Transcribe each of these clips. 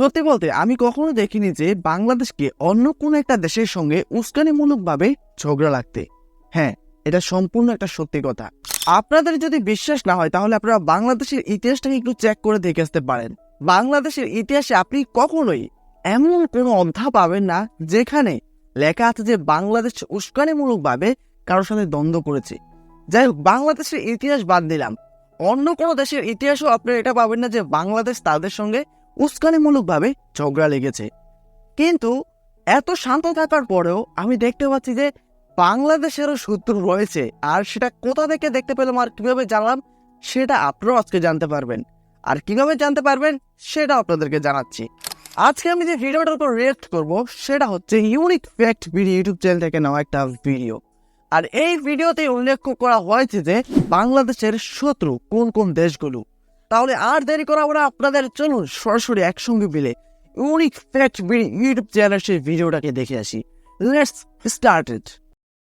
সত্যি বলতে, আমি কখনো দেখিনি যে বাংলাদেশকে অন্য কোনো একটা দেশের সঙ্গে উস্কানিমূলকভাবে ঝগড়া লাগতে। হ্যাঁ এটা সম্পূর্ণ একটা সত্যি কথা। আপনাদের যদি বিশ্বাস না হয়, তাহলে আপনারা বাংলাদেশের ইতিহাসটাকে একটু চেক করে দেখে আসতে পারেন। বাংলাদেশের ইতিহাসে আপনি কখনোই এমন কোনো অধ্যায় পাবেন না, যেখানে লেখা আছে যে বাংলাদেশ উস্কানিমূলকভাবে কারোর সাথে দ্বন্দ্ব করেছে। যাই হোক, বাংলাদেশের ইতিহাস বাদ দিলাম। অন্য কোনো দেশের ইতিহাসও আপনি এটা পাবেন না যে বাংলাদেশ তাদের সঙ্গে উস্কানিমূলকভাবে ঝগড়া লেগেছে। কিন্তু এত শান্ত থাকার পরেও আমি দেখতে পাচ্ছি যে বাংলাদেশেরও শত্রু রয়েছে। আর সেটা কোথা থেকে দেখতে পেলাম আর কীভাবে জানলাম, সেটা আপনারাও আজকে জানতে পারবেন। আর কীভাবে জানতে পারবেন সেটা আপনাদেরকে জানাচ্ছি। আজকে আমি যে ভিডিওটার উপর রিয়েক্ট করব, সেটা হচ্ছে unique fact video YouTube channel থেকে নেওয়া একটা ভিডিও আর এই ভিডিওতে উল্লেখ করা হয়েছে যে বাংলাদেশের শত্রু কোন কোন দেশগুলো? তাহলে আর দেরি করা আমরা আপনাদের চলুন সরাসরি একসঙ্গে মিলে ইউনিক ফ্যাক্ট ইউটিউব চ্যানেলের সেই ভিডিওটাকে দেখে আসি। লেটস স্টার্টেড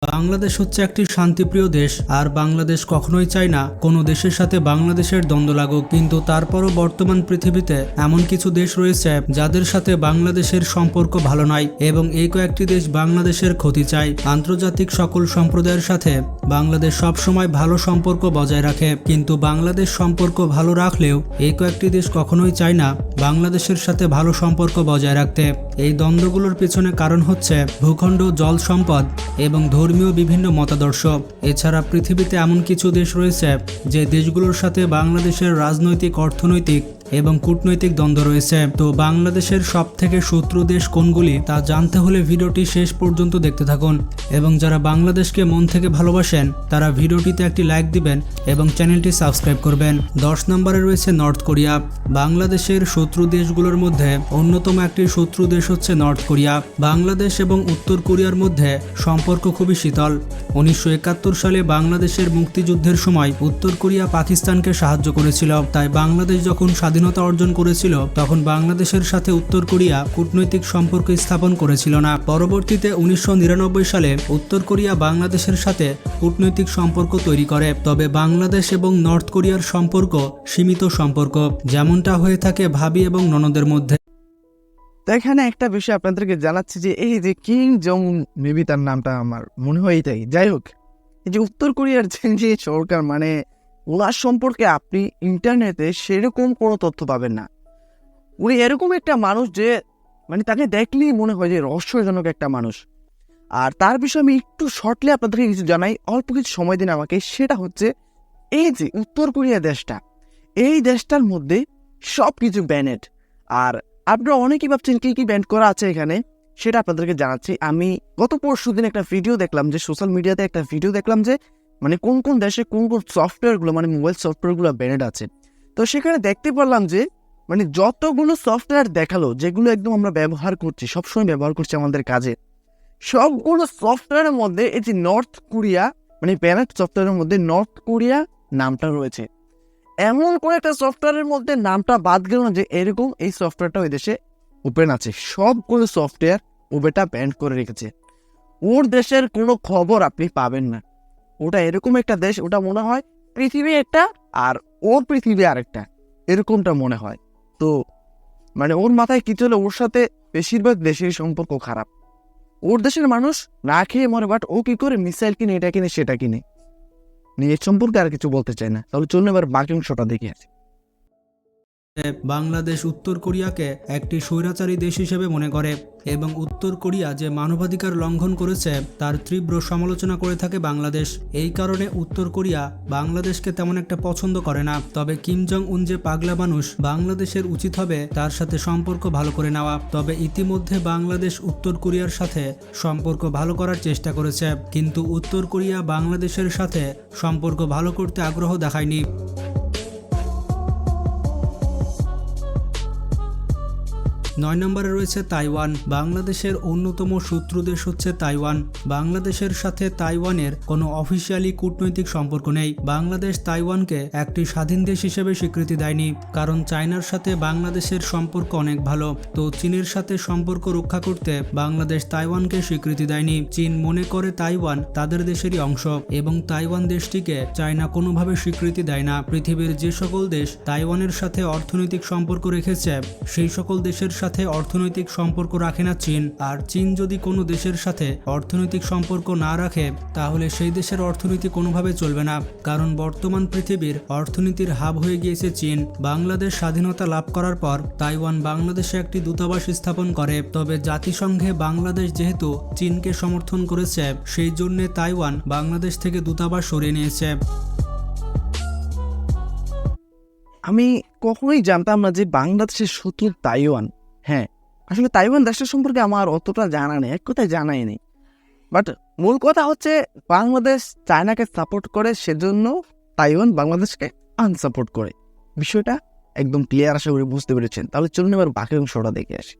বাংলাদেশ হচ্ছে একটি শান্তিপ্রিয় দেশ, আর বাংলাদেশ কখনোই চায় না কোনো দেশের সাথে বাংলাদেশের দ্বন্দ্ব লাগুক। কিন্তু তারপরও বর্তমান পৃথিবীতে এমন কিছু দেশ রয়েছে যাদের সাথে বাংলাদেশের সম্পর্ক ভালো নয়, এবং এই কয়েকটি দেশ বাংলাদেশের ক্ষতি চায়। আন্তর্জাতিক সকল সম্প্রদায়ের সাথে বাংলাদেশ সবসময় ভালো সম্পর্ক বজায় রাখে, কিন্তু বাংলাদেশ সম্পর্ক ভালো রাখলেও এই কয়েকটি দেশ কখনোই চায় না বাংলাদেশের সাথে ভালো সম্পর্ক বজায় রাখতে। এই দ্বন্দ্বগুলোর পেছনে কারণ হচ্ছে ভূখণ্ড, জল সম্পদ এবং ধর্মীয় বিভিন্ন মতাদর্শ। এছাড়া পৃথিবীতে এমন কিছু দেশ রয়েছে যে দেশগুলোর সাথে বাংলাদেশের রাজনৈতিক অর্থনৈতিক এবং কূটনৈতিক দ্বন্দ্ব রয়েছে। তো বাংলাদেশের সব থেকে শত্রু দেশ কোনগুলি তা জানতে হলে ভিডিওটি শেষ পর্যন্ত দেখতে থাকুন। এবং যারা বাংলাদেশকে মন থেকে ভালোবাসেন, তারা ভিডিওটিতে একটি লাইক দিবেন এবং চ্যানেলটি সাবস্ক্রাইব করবেন। দশ নম্বরে রয়েছে নর্থ কোরিয়া। বাংলাদেশের শত্রু দেশগুলোর মধ্যে অন্যতম একটি শত্রু দেশ হচ্ছে নর্থ কোরিয়া। বাংলাদেশ এবং উত্তর কোরিয়ার মধ্যে সম্পর্ক খুবই শীতল। উনিশশো একাত্তর সালে বাংলাদেশের মুক্তিযুদ্ধের সময় উত্তর কোরিয়া পাকিস্তানকে সাহায্য করেছিল। তাই বাংলাদেশ যখন স্বাধীনতা অর্জন করেছিল, তখন বাংলাদেশের সাথে উত্তর কোরিয়া কূটনৈতিক সম্পর্ক স্থাপন করেছিল না। পরবর্তীতে উনিশশো নিরানব্বই সালে উত্তর কোরিয়া বাংলাদেশের সাথে কূটনৈতিক সম্পর্ক তৈরি করে, তবে বাংলাদেশ এবং নর্থ কোরিয়ার সম্পর্ক সীমিত সম্পর্ক, যেমনটা হয়ে থাকে ভাবি এবং ননদের মধ্যে। এখানে একটা বিষয় আপনাদেরকে জানাচ্ছি যে, এই যে কিং জং মেবি তার নামটা আমার মনে হয় এটাই যাই হোক, এই যে উত্তর কোরিয়ার যে সরকার মানে ওনার সম্পর্কে আপনি ইন্টারনেটে সেরকম কোনো তথ্য পাবেন না। উনি এরকম একটা মানুষ যে মানে তাকে দেখলেই মনে হয় যে রহস্যজনক একটা মানুষ। আর তার বিষয়ে আমি একটু শর্টলি আপনাদেরকে কিছু জানাই, অল্প কিছু সময় দিন আমাকে, সেটা হচ্ছে এই যে উত্তর কোরিয়া দেশটা, এই দেশটার মধ্যে সব কিছু ব্যানেড আর আপনারা অনেকেই ভাবছেন কী কী ব্যান্ড করা আছে এখানে? সেটা আপনাদেরকে জানাচ্ছি। আমি গত পরশু দিন একটা ভিডিও দেখলাম যে সোশ্যাল মিডিয়াতে একটা ভিডিও দেখলাম যে মানে কোন কোন দেশে কোন কোন সফটওয়্যারগুলো মানে মোবাইল সফটওয়্যারগুলো ব্যান্ড আছে? তো সেখানে দেখতে পারলাম যে মানে যতগুলো সফটওয়্যার দেখাল, যেগুলো একদম আমরা ব্যবহার করছি, সবসময় ব্যবহার করছি আমাদের কাজে, সবগুলো সফটওয়্যারের মধ্যে এই যে নর্থ কোরিয়া মানে প্যানেট সফটওয়্যারের মধ্যে নর্থ কোরিয়া নামটা রয়েছে। এমন করে একটা সফটওয়্যারের মধ্যে নামটা বাদ গেল না যে, এরকম এই সফটওয়্যারটা ওই দেশে ওপেন আছে। সবগুলো সফটওয়্যার ওবেটা ব্যান্ড করে রেখেছে। ওর দেশের কোনো খবর আপনি পাবেন না। ওটা এরকম একটা দেশ, ওটা মনে হয় পৃথিবী একটা আর ওর পৃথিবী আরেকটা, এরকমটা মনে হয়। তো মানে ওর মাথায় কী চলে? ওর সাথে বেশিরভাগ দেশের সম্পর্ক খারাপ। ওর দেশের মানুষ না খেয়ে মরে বাট ও কী করে মিসাইল কিনে, এটা কিনে, সেটা কিনে? নিজের সম্পর্কে আর কিছু বলতে চায় না। তাহলে চলুন এবার বাকি অংশটা দেখে আসি। বাংলাদেশ উত্তর কোরিয়াকে একটি স্বৈরাচারী দেশ হিসেবে মনে করে এবং উত্তর কোরিয়া যে মানবাধিকার লঙ্ঘন করেছে তার তীব্র সমালোচনা করে থাকে বাংলাদেশ। এই কারণে উত্তর কোরিয়া বাংলাদেশকে তেমন একটা পছন্দ করে না। তবে কিম জং উন যে পাগলা মানুষ বাংলাদেশের উচিত হবে তার সাথে সম্পর্ক ভালো করে নেওয়া। তবে ইতিমধ্যে বাংলাদেশ উত্তর কোরিয়ার সাথে সম্পর্ক ভালো করার চেষ্টা করেছে। কিন্তু উত্তর কোরিয়া বাংলাদেশের সাথে সম্পর্ক ভালো করতে আগ্রহ দেখায়নি। নয় নম্বরে রয়েছে তাইওয়ান। বাংলাদেশের অন্যতম শত্রু দেশ হচ্ছে তাইওয়ান। বাংলাদেশের সাথে তাইওয়ানের কোনো অফিসিয়ালি কূটনৈতিক সম্পর্ক নেই। বাংলাদেশ তাইওয়ানকে একটি স্বাধীন দেশ হিসেবে স্বীকৃতি দেয়নি, কারণ চায়নার সাথে বাংলাদেশের সম্পর্ক অনেক ভালো। তো চীনের সাথে সম্পর্ক রক্ষা করতে বাংলাদেশ তাইওয়ানকে স্বীকৃতি দেয়নি। চীন মনে করে তাইওয়ান তাদের দেশেরই অংশ এবং তাইওয়ান দেশটিকে চায়না কোনোভাবে স্বীকৃতি দেয় না। পৃথিবীর যে সকল দেশ তাইওয়ানের সাথে অর্থনৈতিক সম্পর্ক রেখেছে, সেই সকল দেশের সাথে অর্থনৈতিক সম্পর্ক রাখে না চীন। আর চীন যদি কোনো দেশের সাথে অর্থনৈতিক সম্পর্ক না রাখে, তাহলে সেই দেশের অর্থনীতি কোনোভাবে চলবে না। কারণ বর্তমান পৃথিবীর অর্থনীতির হাব হয়ে গিয়েছে চীন। বাংলাদেশ স্বাধীনতা লাভ করার পর তাইওয়ান বাংলাদেশে একটি দূতাবাস স্থাপন করে। তবে জাতিসংঘে বাংলাদেশ যেহেতু চীনকে সমর্থন করেছে, সেই জন্যে তাইওয়ান বাংলাদেশ থেকে দূতাবাস সরিয়ে নিয়েছে। আমি কখনোই জানতাম না যে বাংলাদেশের শত্রু তাইওয়ান। হ্যাঁ আসলে তাইওয়ান দেশটা সম্পর্কে আমার অতটা জানা নেই, এক কথায় জানাই নেই। বাট মূল কথা হচ্ছে বাংলাদেশ চায়নাকে সাপোর্ট করে সেজন্য তাইওয়ান বাংলাদেশকে আনসাপোর্ট করে বিষয়টা একদম ক্লিয়ার আশা করি বুঝতে পেরেছেন। তাহলে চলুন এবার বাকি অংশটা দেখে আসি।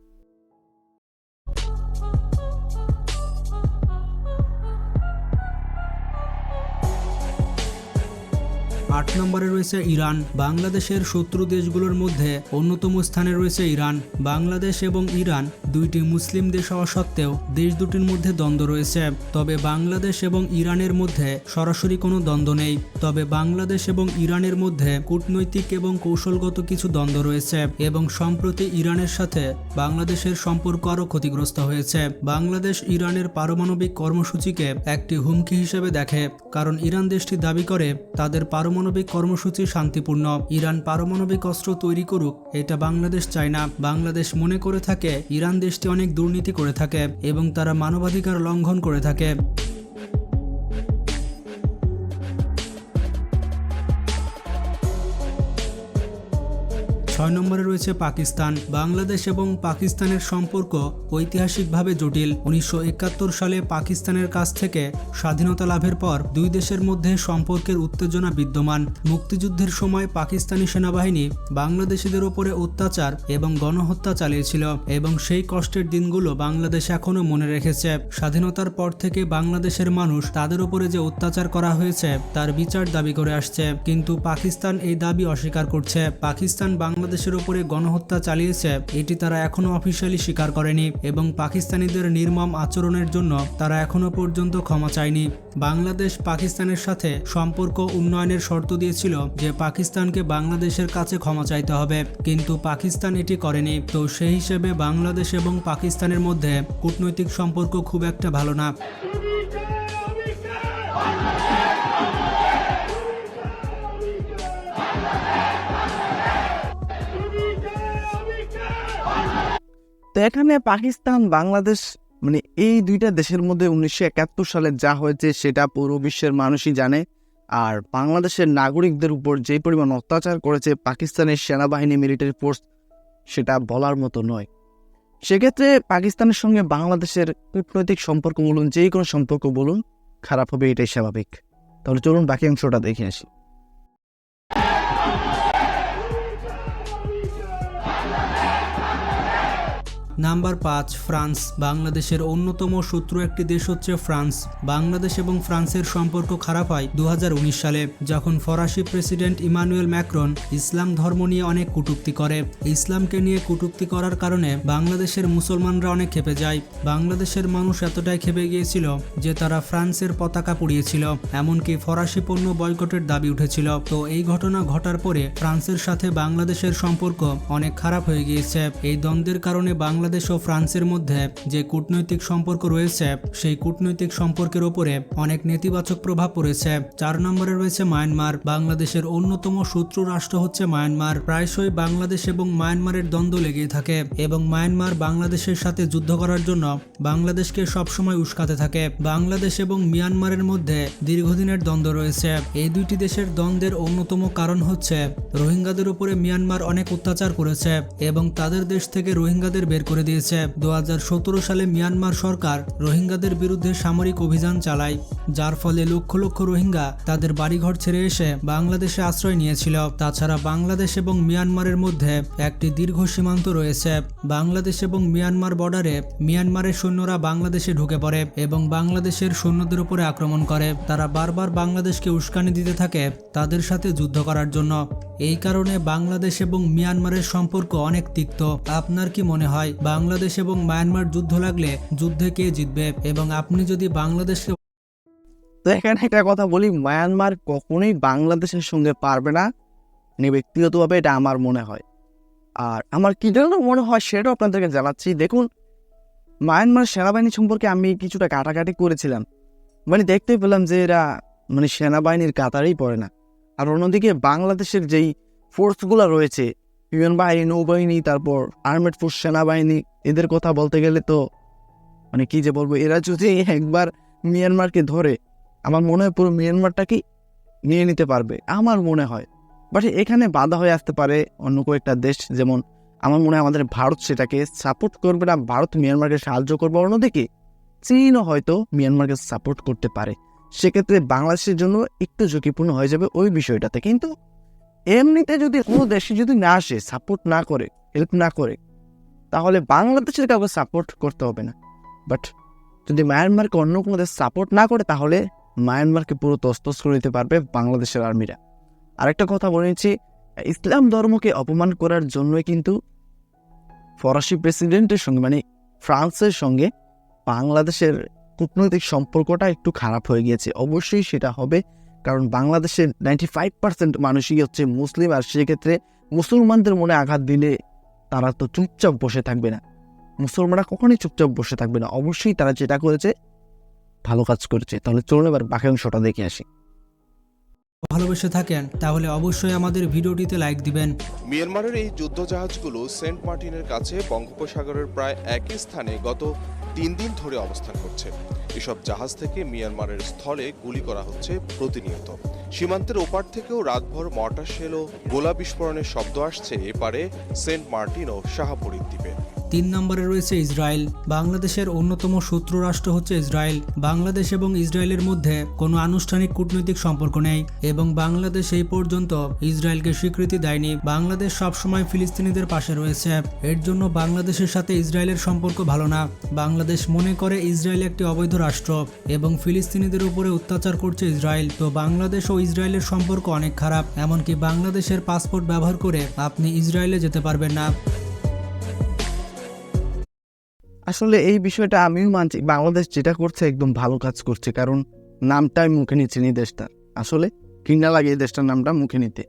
আট নম্বরে রয়েছে ইরান। বাংলাদেশের শত্রু দেশগুলোর মধ্যে অন্যতম স্থানে রয়েছে ইরান। বাংলাদেশ এবং ইরান দুইটি মুসলিম দেশ হওয়া সত্ত্বেও দেশ দুটির মধ্যে দ্বন্দ্ব রয়েছে। তবে বাংলাদেশ এবং ইরানের মধ্যে সরাসরি কোনো দ্বন্দ্ব নেই। তবে বাংলাদেশ এবং ইরানের মধ্যে কূটনৈতিক এবং কৌশলগত কিছু দ্বন্দ্ব রয়েছে এবং সম্প্রতি ইরানের সাথে বাংলাদেশের সম্পর্ক আরও ক্ষতিগ্রস্ত হয়েছে। বাংলাদেশ ইরানের পারমাণবিক কর্মসূচিকে একটি হুমকি হিসেবে দেখে, কারণ ইরান দেশটি দাবি করে তাদের পারমাণবিক কর্মসূচি শান্তিপূর্ণ। ইরান পারমাণবিক অস্ত্র তৈরি করুক, এটা বাংলাদেশ চায় না। বাংলাদেশ মনে করে থাকে, ইরান দেশটি অনেক দুর্নীতি করে থাকে এবং তারা মানবাধিকার লঙ্ঘন করে থাকে। ছয় নম্বরে রয়েছে পাকিস্তান। বাংলাদেশ এবং পাকিস্তানের সম্পর্ক ঐতিহাসিকভাবে জটিল। উনিশশো একাত্তর সালে পাকিস্তানের কাছ থেকে স্বাধীনতা লাভের পর দুই দেশের মধ্যে সম্পর্কের উত্তেজনা বিদ্যমান। মুক্তিযুদ্ধের সময় পাকিস্তানি সেনাবাহিনী বাংলাদেশিদের ওপরে অত্যাচার এবং গণহত্যা চালিয়েছিল এবং সেই কষ্টের দিনগুলো বাংলাদেশ এখনও মনে রেখেছে। স্বাধীনতার পর থেকে বাংলাদেশের মানুষ তাদের ওপরে যে অত্যাচার করা হয়েছে, তার বিচার দাবি করে আসছে। কিন্তু পাকিস্তান এই দাবি অস্বীকার করছে। পাকিস্তান বাংলাদেশের উপরে গণহত্যা চালিয়েছে, এটি তারা এখনও অফিসিয়ালি স্বীকার করেনি এবং পাকিস্তানিদের নির্মম আচরণের জন্য তারা এখনও পর্যন্ত ক্ষমা চায়নি। বাংলাদেশ পাকিস্তানের সাথে সম্পর্ক উন্নয়নের শর্ত দিয়েছিল যে পাকিস্তানকে বাংলাদেশের কাছে ক্ষমা চাইতে হবে, কিন্তু পাকিস্তান এটি করেনি। তো সেই হিসেবে বাংলাদেশ এবং পাকিস্তানের মধ্যে কূটনৈতিক সম্পর্ক খুব একটা ভালো না। তো এখানে পাকিস্তান, বাংলাদেশ মানে এই দুইটা দেশের মধ্যে উনিশশো একাত্তর সালে যা হয়েছে সেটা পুরো বিশ্বের মানুষই জানে। আর বাংলাদেশের নাগরিকদের উপর যে পরিমাণ অত্যাচার করেছে পাকিস্তানের সেনাবাহিনী মিলিটারি ফোর্স সেটা বলার মতো নয়। সেক্ষেত্রে পাকিস্তানের সঙ্গে বাংলাদেশের কূটনৈতিক সম্পর্ক বলুন, যে কোনো সম্পর্ক বলুন, খারাপ হবে, এটাই স্বাভাবিক। তাহলে চলুন বাকি অংশটা দেখে আসি। নাম্বার পাঁচ, ফ্রান্স, বাংলাদেশের অন্যতম শত্রু একটি দেশ হচ্ছে ফ্রান্স। বাংলাদেশ এবং ফ্রান্সের সম্পর্ক খারাপ হয় দু হাজার উনিশ সালে, যখন ফরাসি প্রেসিডেন্ট ইমানুয়েল ম্যাক্রন ইসলাম ধর্ম নিয়ে অনেক কটূক্তি করে। ইসলামকে নিয়ে কটূক্তি করার কারণে বাংলাদেশের মুসলমানরা অনেক খেপে যায়। বাংলাদেশের মানুষ এতটাই খেপে গিয়েছিল যে তারা ফ্রান্সের পতাকা পুড়িয়েছিল, এমনকি ফরাসি পণ্য বয়কটের দাবি উঠেছিল। তো এই ঘটনা ঘটার পরে ফ্রান্সের সাথে বাংলাদেশের সম্পর্ক অনেক খারাপ হয়ে গিয়েছে। এই দ্বন্দ্বের কারণে বাংলাদেশ ও ফ্রান্সের মধ্যে যে কূটনৈতিক সম্পর্ক রয়েছে, সেই কূটনৈতিক সম্পর্কের ওপরে অনেক নেতিবাচক প্রভাব পড়েছে। চার নম্বরে রয়েছে মায়ানমার। বাংলাদেশের অন্যতম শত্রু রাষ্ট্র হচ্ছে মায়ানমার। প্রায়শই বাংলাদেশ এবং মায়ানমারের দ্বন্দ্ব লেগেই থাকে এবং মায়ানমার বাংলাদেশের সাথে যুদ্ধ করার জন্য বাংলাদেশকে সবসময় উস্কাতে থাকে। বাংলাদেশ এবং মিয়ানমারের মধ্যে দীর্ঘদিনের দ্বন্দ্ব রয়েছে। এই দুইটি দেশের দ্বন্দ্বের অন্যতম কারণ হচ্ছে, রোহিঙ্গাদের উপরে মিয়ানমার অনেক অত্যাচার করেছে এবং তাদের দেশ থেকে রোহিঙ্গাদের বের করে করে দিয়েছে। দুহাজার সতেরো সালে মিয়ানমার সরকার রোহিঙ্গাদের বিরুদ্ধে সামরিক অভিযান চালায়, যার ফলে লক্ষ লক্ষ রোহিঙ্গা তাদের বাড়িঘর ছেড়ে এসে বাংলাদেশে আশ্রয় নিয়েছিল। তাছাড়া বাংলাদেশ এবং মিয়ানমারের মধ্যে একটি দীর্ঘ সীমান্ত রয়েছে। বাংলাদেশ এবং মিয়ানমার বর্ডারে মিয়ানমারের সৈন্যরা বাংলাদেশে ঢুকে পড়ে এবং বাংলাদেশের সৈন্যদের উপরে আক্রমণ করে। তারা বারবার বাংলাদেশকে উস্কানি দিতে থাকে তাদের সাথে যুদ্ধ করার জন্য। এই কারণে বাংলাদেশ এবং মিয়ানমারের সম্পর্ক অনেক তিক্ত। আপনার কি মনে হয়, বাংলাদেশ এবং মায়ানমার যুদ্ধ লাগলে যুদ্ধে কে জিতবে? এবং আপনি যদি বাংলাদেশকে তো এখানে একটা কথা বলি, মায়ানমার কখনোই বাংলাদেশের সঙ্গে পারবে না। মানে ব্যক্তিগতভাবে এটা আমার মনে হয়। আর আমার কী জন্য মনে হয় সেটাও আপনাদেরকে জানাচ্ছি। দেখুন, মায়ানমার সেনাবাহিনী সম্পর্কে আমি কিছুটা কাটাকাটি করেছিলাম। মানে দেখতে পেলাম যে এরা মানে সেনাবাহিনীর কাতারেই পড়ে না। আর অন্যদিকে বাংলাদেশের যেই ফোর্সগুলো রয়েছে বিমান বাহিনী, নৌবাহিনী, তারপর আর্মেড ফোর্স সেনাবাহিনী, এদের কথা বলতে গেলে তো মানে কি যে বলব, এরা যদি একবার মিয়ানমারকে ধরে, আমার মনে হয় পুরো মিয়ানমারটাকে নিয়ে নিতে পারবে, আমার মনে হয়। বাট এখানে বাধা হয়ে আসতে পারে অন্য কয়েকটা দেশ, যেমন আমার মনে হয় আমাদের ভারত সেটাকে সাপোর্ট করবে না, ভারত মিয়ানমারকে সাহায্য করবে, অন্যদিকে চীনও হয়তো মিয়ানমারকে সাপোর্ট করতে পারে। সেক্ষেত্রে বাংলাদেশের জন্য একটু ঝুঁকিপূর্ণ হয়ে যাবে ওই বিষয়টাতে। কিন্তু এমনিতে যদি কোনো দেশে যদি না আসে সাপোর্ট না করে হেল্প না করে, তাহলে বাংলাদেশের কাউকে সাপোর্ট করতে হবে না। বাট যদি মায়ানমারকে অন্য কোনো দেশ সাপোর্ট না করে, তাহলে মায়ানমারকে পুরো তস্তস করে দিতে পারবে বাংলাদেশের আর্মিরা আরেকটা কথা বলে নিচ্ছি, ইসলাম ধর্মকে অপমান করার জন্যই কিন্তু ফরাসি প্রেসিডেন্টের সঙ্গে মানে ফ্রান্সের সঙ্গে বাংলাদেশের কূটনৈতিক সম্পর্কটা একটু খারাপ হয়ে গিয়েছে। অবশ্যই সেটা হবে কারণ বাংলাদেশের নাইনটি ফাইভ পার্সেন্ট মানুষই হচ্ছে মুসলিম আর সেক্ষেত্রে মুসলমানদের মনে আঘাত দিলে তারা তো চুপচাপ বসে থাকবে না। মুসলমানরা কখনোই চুপচাপ বসে থাকবে না। অবশ্যই তারা যেটা করেছে ভালো কাজ করেছে। তাহলে চলুন এবার বাকি অংশটা দেখে আসি। ভালোবেসে থাকেন তাহলে অবশ্যই আমাদের ভিডিওটিতে লাইক দিবেন। মিয়ানমারের এই যুদ্ধজাহাজগুলো সেন্ট মার্টিনের কাছে বঙ্গোপসাগরের প্রায় একই স্থানে গত তিন দিন ধরে অবস্থান করছে। এসব জাহাজ থেকে মিয়ানমারের স্থলে গুলি করা হচ্ছে প্রতিনিয়ত। সীমান্তের ওপার থেকেও রাতভর মর্টার শেল ও গোলা বিস্ফোরণের শব্দ আসছে এপারে সেন্ট মার্টিন ও শাহাপুরীর দ্বীপে। তিন নম্বরে রয়েছে ইসরায়েল। বাংলাদেশের অন্যতম শত্রু রাষ্ট্র হচ্ছে ইসরায়েল। বাংলাদেশ এবং ইসরায়েলের মধ্যে কোনো আনুষ্ঠানিক কূটনৈতিক সম্পর্ক নেই এবং বাংলাদেশ এই পর্যন্ত ইসরায়েলকে স্বীকৃতি দেয়নি। বাংলাদেশ সবসময় ফিলিস্তিনিদের পাশে রয়েছে। এর জন্য বাংলাদেশের সাথে ইসরায়েলের সম্পর্ক ভালো না। বাংলাদেশ মনে করে ইসরায়েল একটি অবৈধ রাষ্ট্র এবং ফিলিস্তিনিদের উপরে অত্যাচার করছে ইসরায়েল। তো বাংলাদেশ ও ইসরায়েলের সম্পর্ক অনেক খারাপ, এমনকি বাংলাদেশের পাসপোর্ট ব্যবহার করে আপনি ইসরায়েলে যেতে পারবেন না। আসলে এই বিষয়টা আমিও মানছি। বাংলাদেশ যেটা করছে একদম ভালো কাজ করছে, কারণ নামটা আমি মুখে নিচ্ছি এই দেশটার আসলে ঘৃণা লাগে এই দেশটার নামটা মুখে নিতে।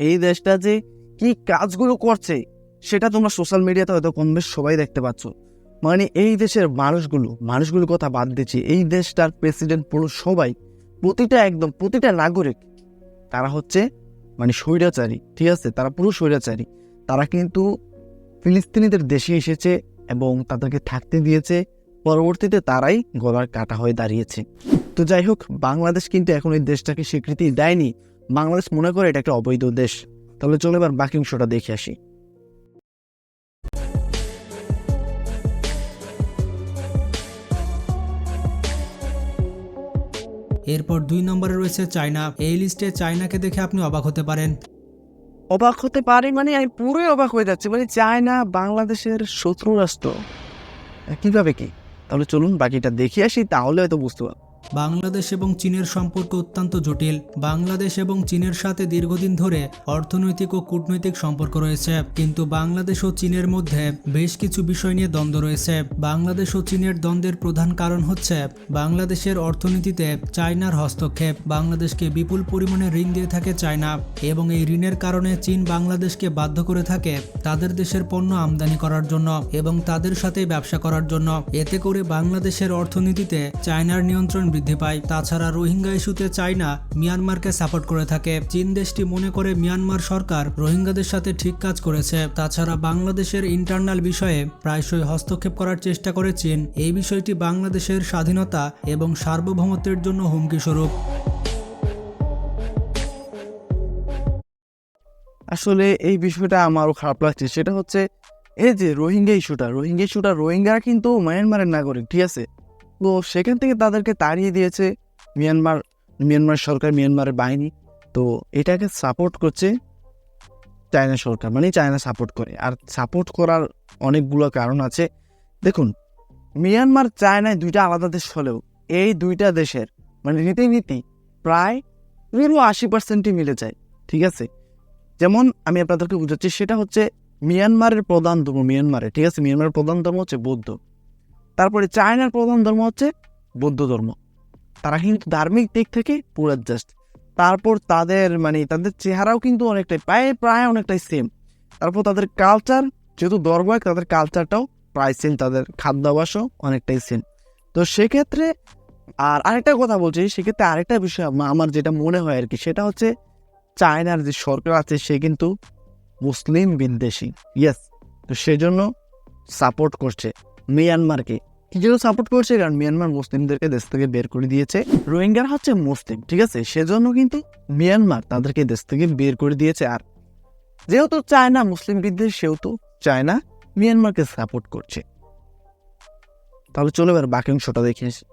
এই দেশটা যে কি কাজগুলো করছে, সেটা তোমরা সোশ্যাল মিডিয়াতে হয়তো কম বেশ সবাই দেখতে পাচ্ছ। মানে এই দেশের মানুষগুলো, মানুষগুলোর কথা বাদ দিচ্ছি, এই দেশটার প্রেসিডেন্ট পুরো সবাই, প্রতিটা একদম, প্রতিটা নাগরিক, তারা হচ্ছে মানে স্বৈরাচারী, ঠিক আছে? তারা পুরো স্বৈরাচারী। তারা কিন্তু ফিলিস্তিনিদের দেশে এসেছে এবং তাদেরকে থাকতে দিয়েছে। পরবর্তীতে তারাই গলার কাটা হয়ে দাঁড়িয়েছে। তো যাই হোক, বাংলাদেশ কিন্তু এখন এই দেশটাকে স্বীকৃতি দেয়নি। বাংলাদেশ মনে করে এটা একটা অবৈধ দেশ। তাহলে চলো এবার বাকি অংশটা দেখে আসি। এরপর দুই নম্বরে রয়েছে চায়না। এই লিস্টে চায়নাকে দেখে আপনি অবাক হতে পারেন। অবাক হতে পারে মানে আমি পুরোই অবাক হয়ে যাচ্ছি। মানে চায়না, বাংলাদেশের শত্রু রাষ্ট্র। কীভাবে কি? তাহলে চলুন বাকিটা দেখে আসি, তাহলে হয়তো বুঝতে পারব। বাংলাদেশ এবং চীনের সম্পর্ক অত্যন্ত জটিল। বাংলাদেশ এবং চীনের সাথে দীর্ঘদিন ধরে অর্থনৈতিক ও কূটনৈতিক সম্পর্ক রয়েছে। কিন্তু বাংলাদেশ ও চীনের মধ্যে বেশ কিছু বিষয় নিয়ে দ্বন্দ্ব রয়েছে। বাংলাদেশ ও চীনের দ্বন্দ্বের প্রধান কারণ হচ্ছে বাংলাদেশের অর্থনীতিতে চায়নার হস্তক্ষেপ। বাংলাদেশকে বিপুল পরিমাণে ঋণ দিয়ে থাকে চায়না এবং এই ঋণের কারণে চীন বাংলাদেশকে বাধ্য করে থাকে তাদের দেশের পণ্য আমদানি করার জন্য এবং তাদের সাথে ব্যবসা করার জন্য। এতে করে বাংলাদেশের অর্থনীতিতে চায়নার নিয়ন্ত্রণ বৃদ্ধি পায়। তাছাড়া রোহিঙ্গা ইস্যুতে চায়না মিয়ানমারকে সাপোর্ট করে থাকে। চীন দেশটি মনে করে মিয়ানমার সরকার রোহিঙ্গাদের সাথে ঠিক কাজ করেছে। তাছাড়া বাংলাদেশের ইন্টারনাল বিষয়ে প্রায়শই হস্তক্ষেপ করার চেষ্টা করে চীন। এই বিষয়টি বাংলাদেশের স্বাধীনতা এবং সার্বভৌমত্বের জন্য হুমকি স্বরূপ। আসলে এই বিষয়টা আমারও খারাপ লাগছে। সেটা হচ্ছে এই যে রোহিঙ্গা ইস্যুটা রোহিঙ্গা ইস্যুটা রোহিঙ্গারা কিন্তু মায়ানমারের নাগরিক, ঠিক আছে? তো সেখান থেকে তাদেরকে তাড়িয়ে দিয়েছে মিয়ানমার মিয়ানমার সরকার, মিয়ানমারের বাহিনী। তো এটাকে সাপোর্ট করছে চায়না সরকার মানে চায়না সাপোর্ট করে। আর সাপোর্ট করার অনেকগুলো কারণ আছে। দেখুন, মিয়ানমার, চায়নায় দুইটা আলাদা দেশ হলেও এই দুইটা দেশের মানে রীতিনীতি প্রায় পুরো আশি পার্সেন্টই মিলে যায়, ঠিক আছে? যেমন আমি আপনাদেরকে বুঝাচ্ছি, সেটা হচ্ছে মিয়ানমারের প্রধান ধর্ম, মিয়ানমারে, ঠিক আছে? মিয়ানমারের প্রধান ধর্ম হচ্ছে বৌদ্ধ। তারপরে চায়নার প্রধান ধর্ম হচ্ছে বৌদ্ধ ধর্ম। তারা কিন্তু ধার্মিক দিক থেকে পুরো জাস্ট তারপর তাদের মানে তাদের চেহারাও কিন্তু অনেকটাই প্রায় প্রায় অনেকটাই সেম তারপর তাদের কালচার যেহেতু ধর্ম এক, তাদের কালচারটাও প্রায় সেম তাদের খাদ্যাভাসও অনেকটাই সেম তো সেক্ষেত্রে আর আরেকটা কথা বলছি, সেক্ষেত্রে আরেকটা বিষয় আমার যেটা মনে হয় আর কি, সেটা হচ্ছে চায়নার যে সরকার আছে, সে কিন্তু মুসলিম বিদ্বেষী ইয়েস তো সেজন্য সাপোর্ট করছে মিয়ানমারকে কি জন্য সাপোর্ট করছে, কারণ মিয়ানমার মুসলিমদেরকে দেশ থেকে বের করে দিয়েছে। রোহিঙ্গারা হচ্ছে মুসলিম, ঠিক আছে? সেজন্য কিন্তু মিয়ানমার তাদেরকে দেশ থেকে বের করে দিয়েছে। আর যেহেতু চায়না মুসলিম বিদ্বেষ, সেহেতু চায়না মিয়ানমারকে সাপোর্ট করছে। তাহলে চলো এবার বাকি অংশটা দেখে আসি।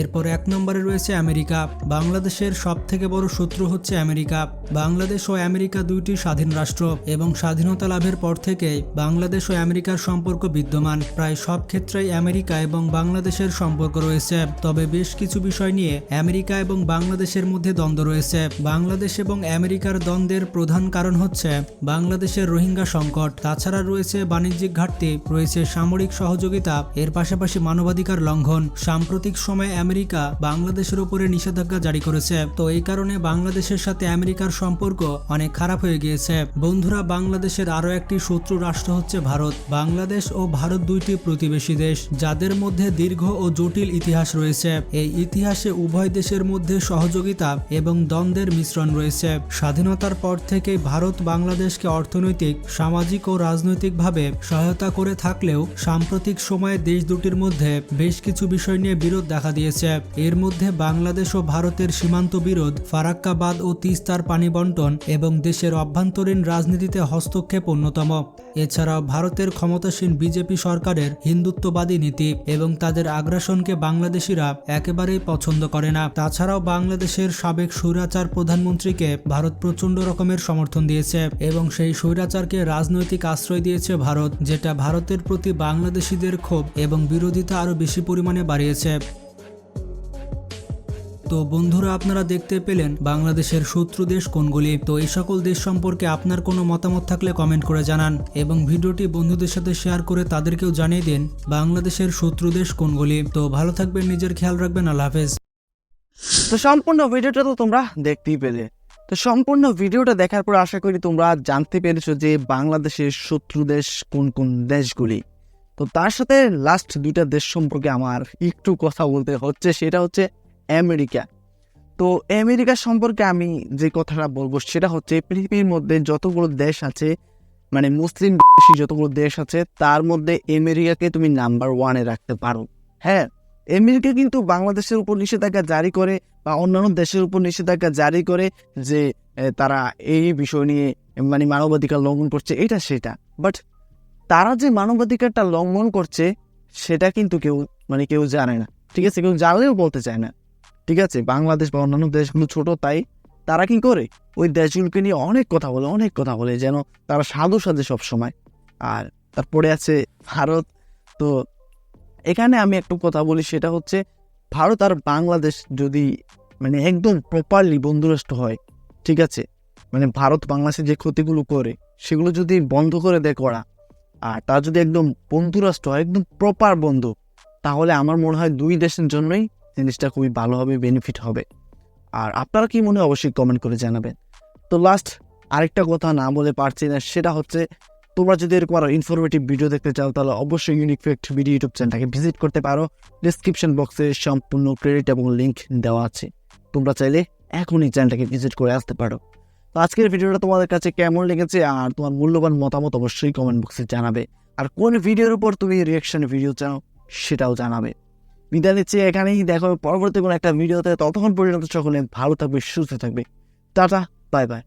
এরপর এক নম্বরে রয়েছে আমেরিকা। বাংলাদেশের সব থেকে বড় শত্রু হচ্ছে আমেরিকা। বাংলাদেশ ও আমেরিকা দুইটি স্বাধীন রাষ্ট্র এবং স্বাধীনতা লাভের পর থেকে বাংলাদেশ ও আমেরিকার সম্পর্ক বিদ্যমান। প্রায় সব ক্ষেত্রেই আমেরিকা এবং বাংলাদেশের সম্পর্ক রয়েছে। তবে বেশ কিছু বিষয় নিয়ে আমেরিকা এবং বাংলাদেশের মধ্যে দ্বন্দ্ব রয়েছে। বাংলাদেশ এবং আমেরিকার দ্বন্দ্বের প্রধান কারণ হচ্ছে বাংলাদেশের রোহিঙ্গা সংকট। তাছাড়া রয়েছে বাণিজ্যিক ঘাটতি, রয়েছে সামরিক সহযোগিতা, এর পাশাপাশি মানবাধিকার লঙ্ঘন। সাম্প্রতিক সময়ে আমেরিকা বাংলাদেশের উপরে নিষেধাজ্ঞা জারি করেছে। তো এই কারণে বাংলাদেশের সাথে আমেরিকার সম্পর্ক অনেক খারাপ হয়ে গিয়েছে। বন্ধুরা, বাংলাদেশের আরও একটি শত্রু রাষ্ট্র হচ্ছে ভারত। বাংলাদেশ ও ভারত দুইটি প্রতিবেশী দেশ, যাদের মধ্যে দীর্ঘ ও জটিল ইতিহাস রয়েছে। এই ইতিহাসে উভয় দেশের মধ্যে সহযোগিতা এবং দ্বন্দ্বের মিশ্রণ রয়েছে। স্বাধীনতার পর থেকে ভারত বাংলাদেশকে অর্থনৈতিক, সামাজিক ও রাজনৈতিকভাবে সহায়তা করে থাকলেও সাম্প্রতিক সময়ে দেশ দুটির মধ্যে বেশ কিছু বিষয় নিয়ে বিরোধ দেখা দিয়েছে। এর মধ্যে বাংলাদেশ ও ভারতের সীমান্ত বিরোধ, ফারাক্কাবাদ ও তিস্তার পানি বন্টন এবং দেশের অভ্যন্তরীণ রাজনীতিতে হস্তক্ষেপ অন্যতম। এছাড়াও ভারতের ক্ষমতাসীন বিজেপি সরকারের হিন্দুত্ববাদী নীতি এবং তাদের আগ্রাসনকে বাংলাদেশিরা একেবারেই পছন্দ করে না। তাছাড়াও বাংলাদেশের সাবেক স্বৈরাচার প্রধানমন্ত্রীকে ভারত প্রচণ্ড রকমের সমর্থন দিয়েছে এবং সেই স্বৈরাচারকে রাজনৈতিক আশ্রয় দিয়েছে ভারত, যেটা ভারতের প্রতি বাংলাদেশিদের ক্ষোভ এবং বিরোধিতা আরও বেশি পরিমাণে বাড়িয়েছে। তো বন্ধুরা, আপনারা দেখতে পেলেন বাংলাদেশের শত্রু দেশ কোনগুলি। তো এই সকল দেশ সম্পর্কে আপনার কোনো মতামত থাকলে কমেন্ট করে জানান এবং ভিডিওটি বন্ধুদের সাথে শেয়ার করে তাদেরকেও জানিয়ে দিন বাংলাদেশের শত্রু দেশ কোনগুলি। তো ভালো থাকবেন, নিজের খেয়াল রাখবেন, আল্লাহ হাফেজ। তো সম্পূর্ণ ভিডিওটা তো তোমরা দেখতেই পেলে। তো সম্পূর্ণ ভিডিওটা দেখার পর আশা করি তোমরা জানতে পেরেছ যে বাংলাদেশের শত্রু দেশ কোন কোন দেশগুলি। তো তার সাথে লাস্ট দুইটা দেশ সম্পর্কে আমার একটু কথা বলতে হচ্ছে, সেটা হচ্ছে আমেরিকা। তো আমেরিকা সম্পর্কে আমি যে কথাটা বলব সেটা হচ্ছে পৃথিবীর মধ্যে যতগুলো দেশ আছে মানে মুসলিম দেশি যতগুলো দেশ আছে, তার মধ্যে আমেরিকাকে তুমি নাম্বার ওয়ানে রাখতে পারো। হ্যাঁ আমেরিকা কিন্তু বাংলাদেশের উপর নিষেধাজ্ঞা জারি করে বা অন্যান্য দেশের উপর নিষেধাজ্ঞা জারি করে যে তারা এই বিষয় নিয়ে মানে মানবাধিকার লঙ্ঘন করছে, এটা সেটা। বাট তারা যে মানবাধিকারটা লঙ্ঘন করছে, সেটা কিন্তু কেউ মানে কেউ জানে না। ঠিক আছে? কেউ জানলেও বলতে চায় না। ঠিক আছে? বাংলাদেশ বা অন্যান্য দেশগুলো ছোট, তাই তারা কি করে? ওই দেশগুলোকে নিয়ে অনেক কথা বলে, অনেক কথা বলে, যেন তারা সাধু সাজে সব সময় আর তারপরে আছে ভারত। তো এখানে আমি একটু কথা বলি, সেটা হচ্ছে ভারত আর বাংলাদেশ যদি মানে একদম প্রপারলি বন্ধুরাষ্ট্র হয়, ঠিক আছে? মানে ভারত বাংলাদেশে যে ক্ষতিগুলো করে, সেগুলো যদি বন্ধ করে দেয় করা, আর তা যদি একদম বন্ধুরাষ্ট্র হয়, একদম প্রপার বন্ধু, তাহলে আমার মনে হয় দুই দেশের জন্যই জিনিসটা খুবই ভালো হবে বেনিফিট হবে। আর আপনারা কি মনে অবশ্যই কমেন্ট করে জানাবেন। তো লাস্ট আরেকটা কথা না বলে পারছি না, সেটা হচ্ছে তোমরা যদি এরকম আরও ইনফরমেটিভ ভিডিও দেখতে চাও, তাহলে অবশ্যই ইউনিক ভিডিও ইউটিউব চ্যানেলটাকে ভিজিট করতে পারো। ডিসক্রিপশন বক্সে সম্পূর্ণ ক্রেডিট এবং লিঙ্ক দেওয়া আছে। তোমরা চাইলে এখনই চ্যানেলটাকে ভিজিট করে আসতে পারো। তো আজকের ভিডিওটা তোমাদের কাছে কেমন লেগেছে আর তোমার মূল্যবান মতামত অবশ্যই কমেন্ট বক্সে জানাবে। আর কোন ভিডিওর উপর তুমি রিয়াকশন ভিডিও চাও, সেটাও জানাবে। বিদায় নিচ্ছি এখানেই। দেখো পরবর্তী কোনো একটা ভিডিওতে ততক্ষণ পর্যন্ত সকলে ভালো থাকবে, সুস্থ থাকবে। Tata, bye bye.